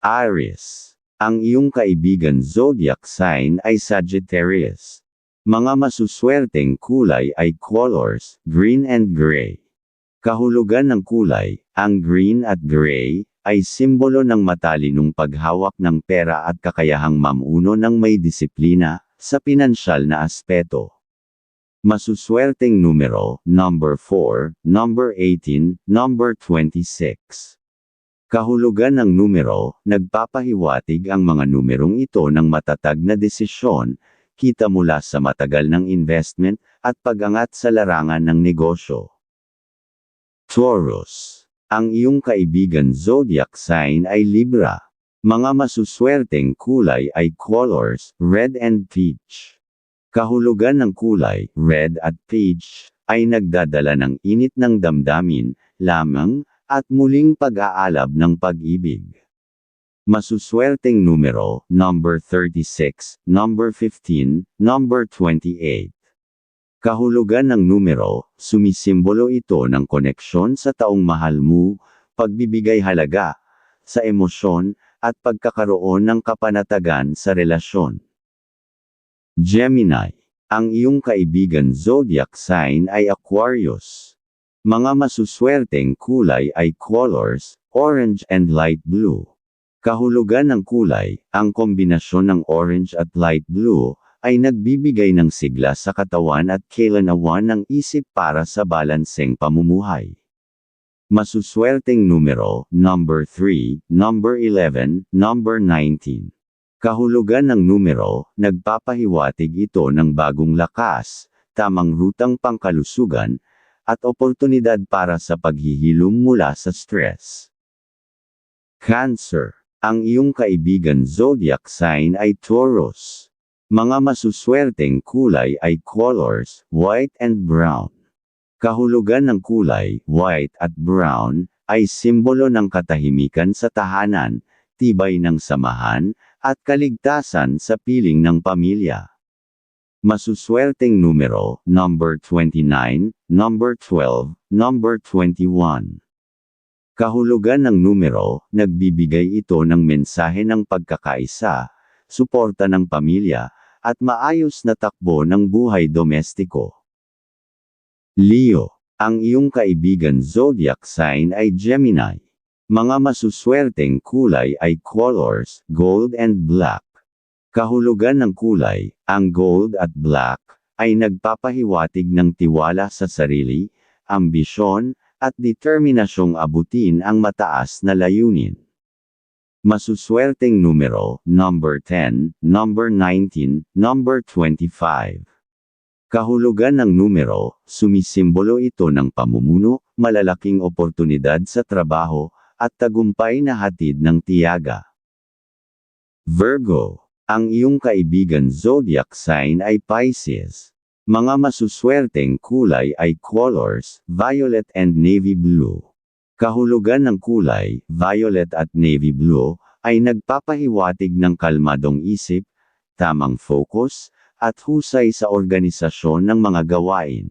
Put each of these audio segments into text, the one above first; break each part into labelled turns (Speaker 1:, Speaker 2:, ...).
Speaker 1: Aries. Ang iyong kaibigan zodiac sign ay Sagittarius. Mga masuswerteng kulay ay colors, green and gray. Kahulugan ng kulay, ang green at gray, ay simbolo ng matalinong paghawak ng pera at kakayahang mamuno ng may disiplina, sa pinansyal na aspeto. Masuswerteng numero, number 4, number 18, number 26. Kahulugan ng numero, nagpapahiwatig ang mga numerong ito ng matatag na desisyon, kita mula sa matagal ng investment, at pag-angat sa larangan ng negosyo. Taurus. Ang iyong kaibigan zodiac sign ay Libra. Mga masuswerteng kulay ay colors, red and peach. Kahulugan ng kulay, red at peach, ay nagdadala ng init ng damdamin, lamang, at muling pag-aalab ng pag-ibig. Masuswerteng numero, number 36, number 15, number 28. Kahulugan ng numero, sumisimbolo ito ng koneksyon sa taong mahal mo, pagbibigay halaga, sa emosyon, at pagkakaroon ng kapanatagan sa relasyon. Gemini. Ang iyong kaibigan zodiac sign ay Aquarius. Mga masuswerteng kulay ay colors, orange and light blue. Kahulugan ng kulay, ang kombinasyon ng orange at light blue, ay nagbibigay ng sigla sa katawan at kailanawan ng isip para sa balanseng pamumuhay. Masuswerteng numero, number 3, number 11, number 19. Kahulugan ng numero, nagpapahiwatig ito ng bagong lakas, tamang rutang pangkalusugan, at oportunidad para sa paghihilom mula sa stress. Cancer. Ang iyong kaibigan zodiac sign ay Taurus. Mga masuswerteng kulay ay colors, white and brown. Kahulugan ng kulay, white at brown, ay simbolo ng katahimikan sa tahanan, tibay ng samahan, at kaligtasan sa piling ng pamilya. Masuswerteng numero, number 29, number 12, number 21. Kahulugan ng numero, nagbibigay ito ng mensahe ng pagkakaisa, suporta ng pamilya, at maayos na takbo ng buhay domestiko. Leo, ang iyong kaibigan zodiac sign ay Gemini. Mga masuswerteng kulay ay colors, gold and black. Kahulugan ng kulay, ang gold at black, ay nagpapahiwatig ng tiwala sa sarili, ambisyon, at determinasyong abutin ang mataas na layunin. Masuswerteng numero, number 10, number 19, number 25. Kahulugan ng numero, sumisimbolo ito ng pamumuno, malalaking oportunidad sa trabaho, at tagumpay na hatid ng tiyaga. Virgo ang iyong kaibigan zodiac sign ay Pisces. Mga masuswerteng kulay ay colors, violet and navy blue. Kahulugan ng kulay, violet at navy blue, ay nagpapahiwatig ng kalmadong isip, tamang focus, at husay sa organisasyon ng mga gawain.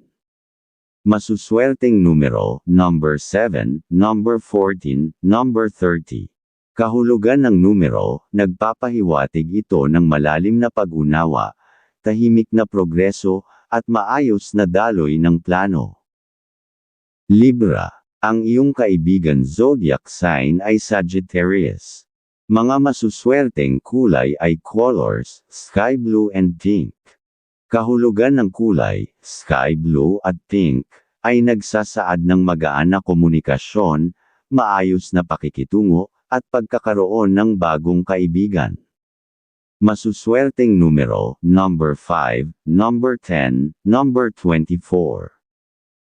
Speaker 1: Masuswerteng numero, number 7, number 14, number 30. Kahulugan ng numero, nagpapahiwatig ito ng malalim na pag-unawa, tahimik na progreso, at maayos na daloy ng plano. Libra, ang iyong kaibigan zodiac sign ay Sagittarius. Mga masuswerteng kulay ay colors, sky blue and pink. Kahulugan ng kulay, sky blue at pink, ay nagsasaad ng magaan na komunikasyon, maayos na pakikitungo, at pagkakaroon ng bagong kaibigan. Masuswerteng numero, number 5, number 10, number 24.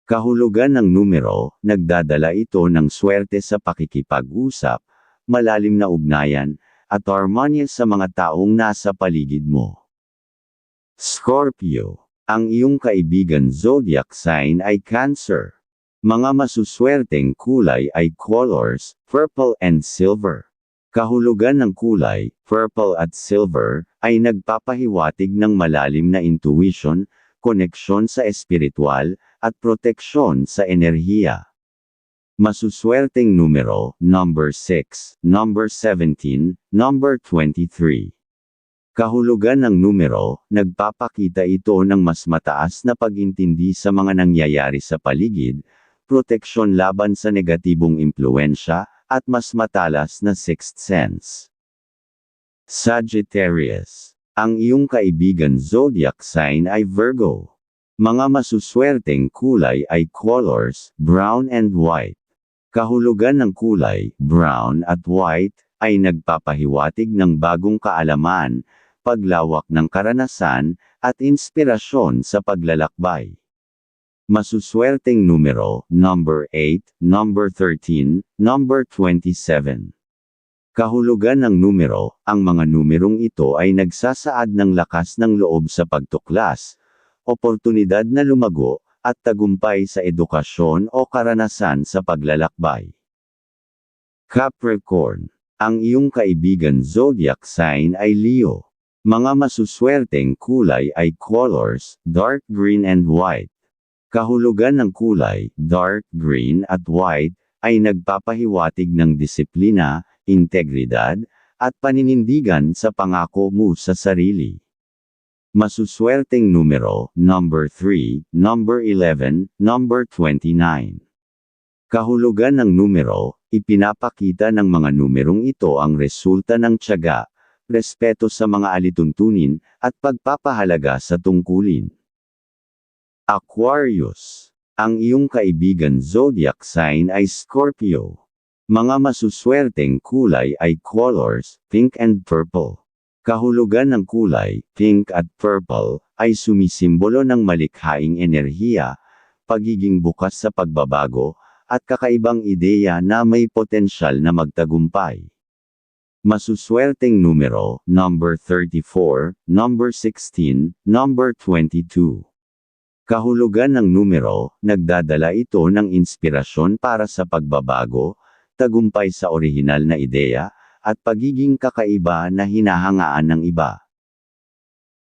Speaker 1: Kahulugan ng numero, nagdadala ito ng swerte sa pakikipag-usap, malalim na ugnayan, at harmonious sa mga taong nasa paligid mo. Scorpio. Ang iyong kaibigan zodiac sign ay Cancer. Mga masuswerteng kulay ay colors, purple and silver. Kahulugan ng kulay, purple at silver, ay nagpapahiwatig ng malalim na intuition, koneksyon sa espiritual, at proteksyon sa enerhiya. Masuswerteng numero, number 6, number 17, number 23. Kahulugan ng numero, nagpapakita ito ng mas mataas na pag-intindi sa mga nangyayari sa paligid, proteksyon laban sa negatibong impluensya, at mas matalas na sixth sense. Sagittarius. Ang iyong kaibigan zodiac sign ay Virgo. Mga masuswerteng kulay ay colors, brown and white. Kahulugan ng kulay, brown at white, ay nagpapahiwatig ng bagong kaalaman, paglawak ng karanasan, at inspirasyon sa paglalakbay. Masuswerteng numero, number 8, number 13, number 27. Kahulugan ng numero, ang mga numerong ito ay nagsasaad ng lakas ng loob sa pagtuklas, oportunidad na lumago, at tagumpay sa edukasyon o karanasan sa paglalakbay. Capricorn. Ang iyong kaibigan zodiac sign ay Leo. Mga masuswerteng kulay ay colors, dark green and white. Kahulugan ng kulay, dark green at white, ay nagpapahiwatig ng disiplina, integridad, at paninindigan sa pangako mo sa sarili. Masuswerteng numero, number 3, number 11, number 29. Kahulugan ng numero, ipinapakita ng mga numerong ito ang resulta ng tiyaga, respeto sa mga alituntunin, at pagpapahalaga sa tungkulin. Aquarius. Ang iyong kaibigan zodiac sign ay Scorpio. Mga masuswerteng kulay ay colors, pink and purple. Kahulugan ng kulay, pink at purple, ay sumisimbolo ng malikhaing enerhiya, pagiging bukas sa pagbabago, at kakaibang ideya na may potensyal na magtagumpay. Masuswerteng numero, number 34, number 16, number 22. Kahulugan ng numero, nagdadala ito ng inspirasyon para sa pagbabago, tagumpay sa orihinal na ideya, at pagiging kakaiba na hinahangaan ng iba.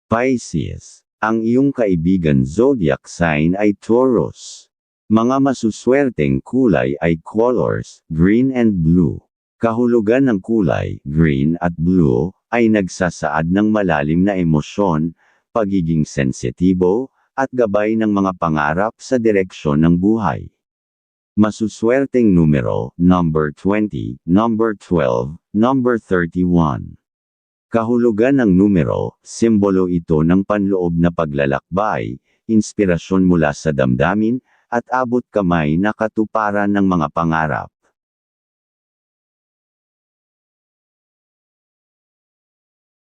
Speaker 1: Pisces. Ang iyong kaibigan zodiac sign ay Taurus. Mga masuswerteng kulay ay colors, green and blue. Kahulugan ng kulay, green at blue, ay nagsasaad ng malalim na emosyon, pagiging sensitibo, at gabay ng mga pangarap sa direksyon ng buhay. Masuswerteng numero, number 20, number 12, number 31. Kahulugan ng numero, simbolo ito ng panloob na paglalakbay, inspirasyon mula sa damdamin, at abot kamay na katuparan ng mga pangarap.